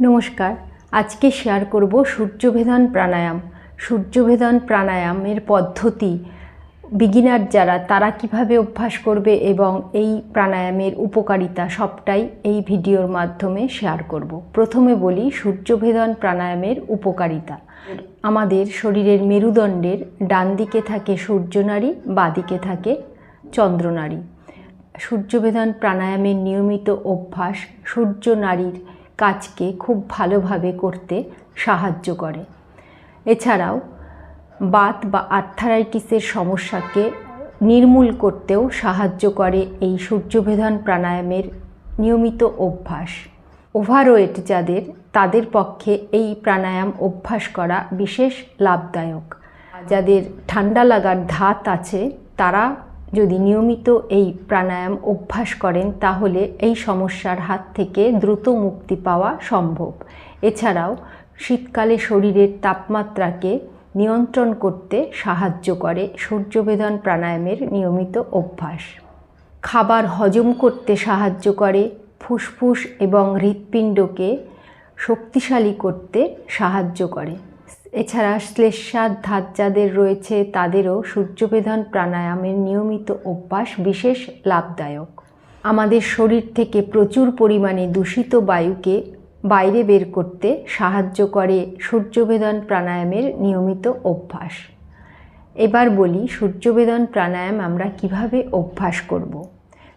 নমস্কার। আজকে শেয়ার করব সূর্যভেদন প্রাণায়াম। সূর্যভেদন প্রাণায়ামের পদ্ধতি। বিগিনার যারা, তারা কীভাবে অভ্যাস করবে এবং এই প্রাণায়ামের উপকারিতা সবটাই এই ভিডিওর মাধ্যমে শেয়ার করব। প্রথমে বলি সূর্যভেদন প্রাণায়ামের উপকারিতা। আমাদের শরীরের মেরুদণ্ডের ডান দিকে থাকে সূর্যনারী বাদিকে থাকে চন্দ্রনারী সূর্যভেদন প্রাণায়ামের নিয়মিত অভ্যাস সূর্য নারীর কাজকে খুব ভালোভাবে করতে সাহায্য করে। এছাড়াও বাত বা আর্থারাইটিসের সমস্যাকে নির্মূল করতেও সাহায্য করে এই সূর্যভেদন প্রাণায়ামের নিয়মিত অভ্যাস। ওভারওয়েট যাদের, তাদের পক্ষে এই প্রাণায়াম অভ্যাস করা বিশেষ লাভদায়ক। যাদের ঠান্ডা লাগার ধাত আছে, তারা যদি নিয়মিত এই প্রাণায়াম অভ্যাস করেন, তাহলে এই সমস্যার হাত থেকে দ্রুত মুক্তি পাওয়া সম্ভব। এছাড়াও, শীতকালে শরীরের তাপমাত্রাকে নিয়ন্ত্রণ করতে সাহায্য করে সূর্যবেদন প্রাণায়ামের নিয়মিত অভ্যাস। খাবার হজম করতে সাহায্য করে, ফুসফুস এবং হৃৎপিণ্ডকে শক্তিশালী করতে সাহায্য করে। এছাড়া শ্লেষাদ ধাত যাদের রয়েছে, তাদেরও সূর্যবেদন প্রাণায়ামের নিয়মিত অভ্যাস বিশেষ লাভদায়ক আমাদের শরীর থেকে প্রচুর পরিমাণে দূষিত বায়ুকে বাইরে বের করতে সাহায্য করে সূর্যবেদন প্রাণায়ামের নিয়মিত অভ্যাস এবার বলি সূর্যবেদন প্রাণায়াম আমরা কীভাবে অভ্যাস করব।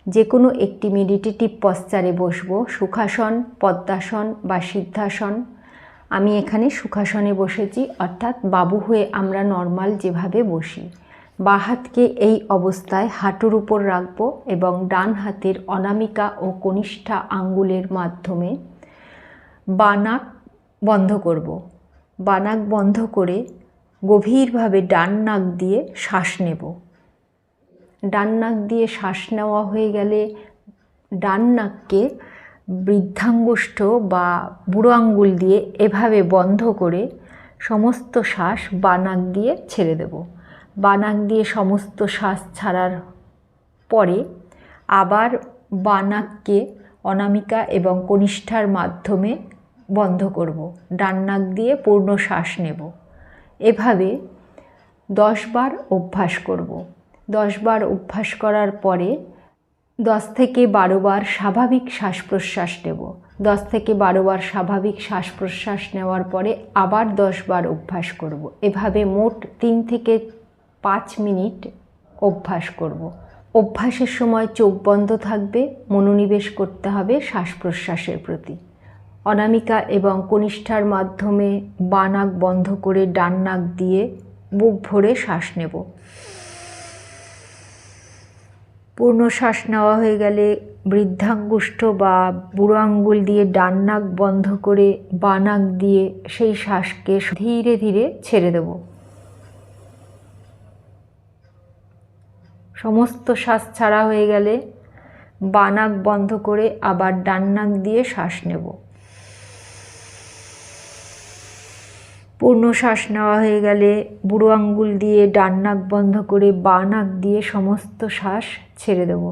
যে কোনো একটি মেডিটেটিভ পশ্চারে বসবো, সুখাসন, পদ্মাসন বা সিদ্ধাসন আমি এখানে সুখাসনে বসেছি, অর্থাৎ বাবু হয়ে আমরা নর্মাল যেভাবে বসি। বা হাতকে এই অবস্থায় হাঁটুর উপর রাখব এবং ডান হাতের অনামিকা ও কনিষ্ঠা আঙ্গুলের মাধ্যমে বানাক বন্ধ করব। বানাক বন্ধ করে গভীরভাবে ডান নাক দিয়ে শ্বাস নেব। ডান নাক দিয়ে শ্বাস নেওয়া হয়ে গেলে ডান নাককে বৃদ্ধাঙ্গুষ্ঠ বা বুড়ো আঙ্গুল দিয়ে এভাবে বন্ধ করে সমস্ত শ্বাস বানাক দিয়ে ছেড়ে দেব। বানাক দিয়ে সমস্ত শ্বাস ছাড়ার পরে আবার বানাককে অনামিকা এবং কনিষ্ঠার মাধ্যমে বন্ধ করব। ডান নাক দিয়ে পূর্ণ শ্বাস নেব। এভাবে দশবার অভ্যাস করব। দশবার অভ্যাস করার পরে দশ থেকে বারোবার স্বাভাবিক শ্বাস প্রশ্বাস নেব। দশ থেকে বারোবার স্বাভাবিক শ্বাস প্রশ্বাস নেওয়ার পরে আবার দশবার অভ্যাস করব। এভাবে মোট তিন থেকে পাঁচ মিনিট অভ্যাস করব। অভ্যাসের সময় চোখ বন্ধ থাকবে, মনোনিবেশ করতে হবে শ্বাস প্রশ্বাসের প্রতি। অনামিকা এবং কনিষ্ঠার মাধ্যমে বানাক বন্ধ করে ডান নাক দিয়ে বুক ভরে শ্বাস নেব। পূর্ণ শ্বাস নেওয়া হয়ে গেলে বৃদ্ধাঙ্গুষ্ঠ বা বুড়ো আঙ্গুল দিয়ে ডান নাক বন্ধ করে বানাক দিয়ে সেই শ্বাসকে ধীরে ধীরে ছেড়ে দেব। সমস্ত শ্বাস ছাড়া হয়ে গেলে বানাক বন্ধ করে আবার ডান নাক দিয়ে শ্বাস নেব। পূর্ণ শ্বাস নেওয়া হয়ে গেলে বুড়ো আঙ্গুল দিয়ে ডান নাক বন্ধ করে বা নাক দিয়ে সমস্ত শ্বাস ছেড়ে দেব।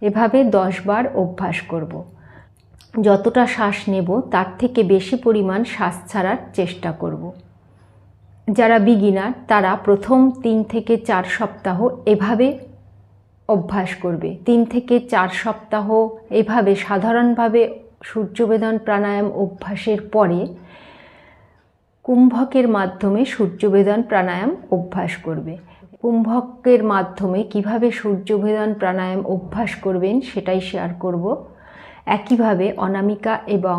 এভাবে দশবার অভ্যাস করব। যতটা শ্বাস নেব, তার থেকে বেশি পরিমাণ শ্বাস ছাড়ার চেষ্টা করব। যারা বিগিনার তারা প্রথম তিন থেকে চার সপ্তাহ এভাবে অভ্যাস করবে। তিন থেকে চার সপ্তাহ এভাবে সাধারণভাবে সূর্যবেদন প্রাণায়াম অভ্যাসের পরে কুম্ভকের মাধ্যমে সূর্যবেদন প্রাণায়াম অভ্যাস করবে। কুম্ভকের মাধ্যমে কীভাবে সূর্যবেদন প্রাণায়াম অভ্যাস করবেন সেটাই শেয়ার করব। একইভাবে অনামিকা এবং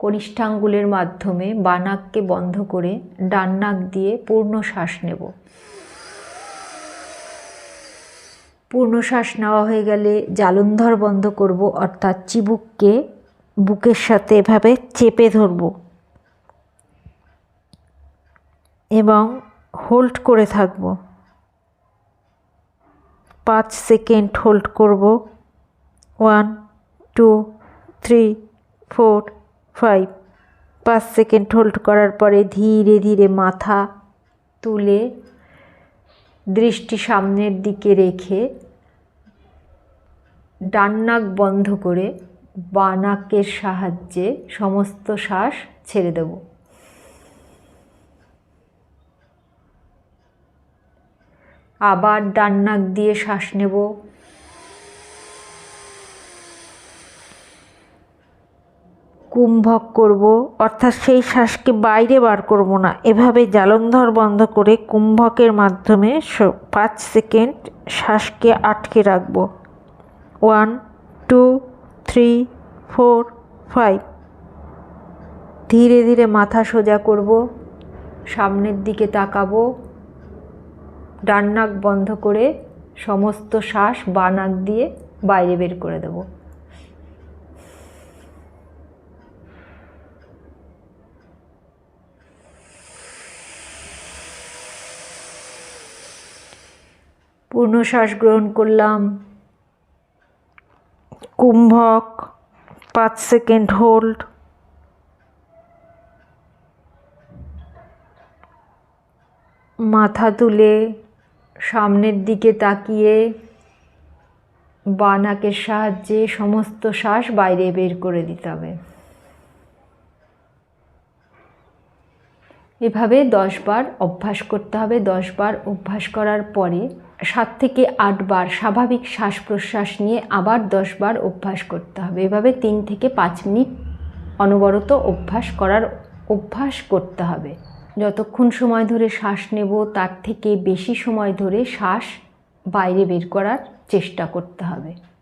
কনিষ্ঠাঙ্গুলের মাধ্যমে বানাককে বন্ধ করে ডান নাক দিয়ে পূর্ণ শ্বাস নেব। পূর্ণ শ্বাস নেওয়া হয়ে গেলে জালন্ধর বন্ধ করব, অর্থাৎ চিবুককে বুকের সাথে এভাবে চেপে ধরব। এবং হোল্ড করে থাকব। পাঁচ সেকেন্ড হোল্ড করব। One, two, three, four, five. পাঁচ সেকেন্ড হোল্ড করার পরে ধীরে ধীরে মাথা তুলে দৃষ্টি সামনের দিকে রেখে ডান নাক বন্ধ করে বা নাকের সাহায্যে সমস্ত শ্বাস ছেড়ে দেব। আবার ডান নাক দিয়ে শ্বাস নেব। কুম্ভক করব, অর্থাৎ সেই শ্বাসকে বাইরে বার করব না। এভাবে জালন্ধর বন্ধ করে কুম্ভকের মাধ্যমে পাঁচ সেকেন্ড শ্বাসকে আটকে রাখব। One, two three four five ধীরে ধীরে মাথা সোজা করব, সামনের দিকে তাকাবো, ডান নাক বন্ধ করে সমস্ত শ্বাস বা নাক দিয়ে বাইরে বের করে দেব। পূর্ণ শ্বাস গ্রহণ করলাম। কুম্ভক, পাঁচ সেকেন্ড হোল্ড। মাথা তুলে সামনের দিকে তাকিয়ে বানাকের সাহায্যে সমস্ত শ্বাস বাইরে বের করে দিতে হবে। এভাবে দশবার অভ্যাস করতে হবে দশবার অভ্যাস করার পরে সাত থেকে আটবার স্বাভাবিক শ্বাস প্রশ্বাস নিয়ে আবার দশবার অভ্যাস করতে হবে। এভাবে তিন থেকে পাঁচ মিনিট অনবরত অভ্যাস করার অভ্যাস করতে হবে। যতক্ষণ সময় ধরে শ্বাস নেব, তার থেকে বেশি সময় ধরে শ্বাস বাইরে বের করার চেষ্টা করতে হবে।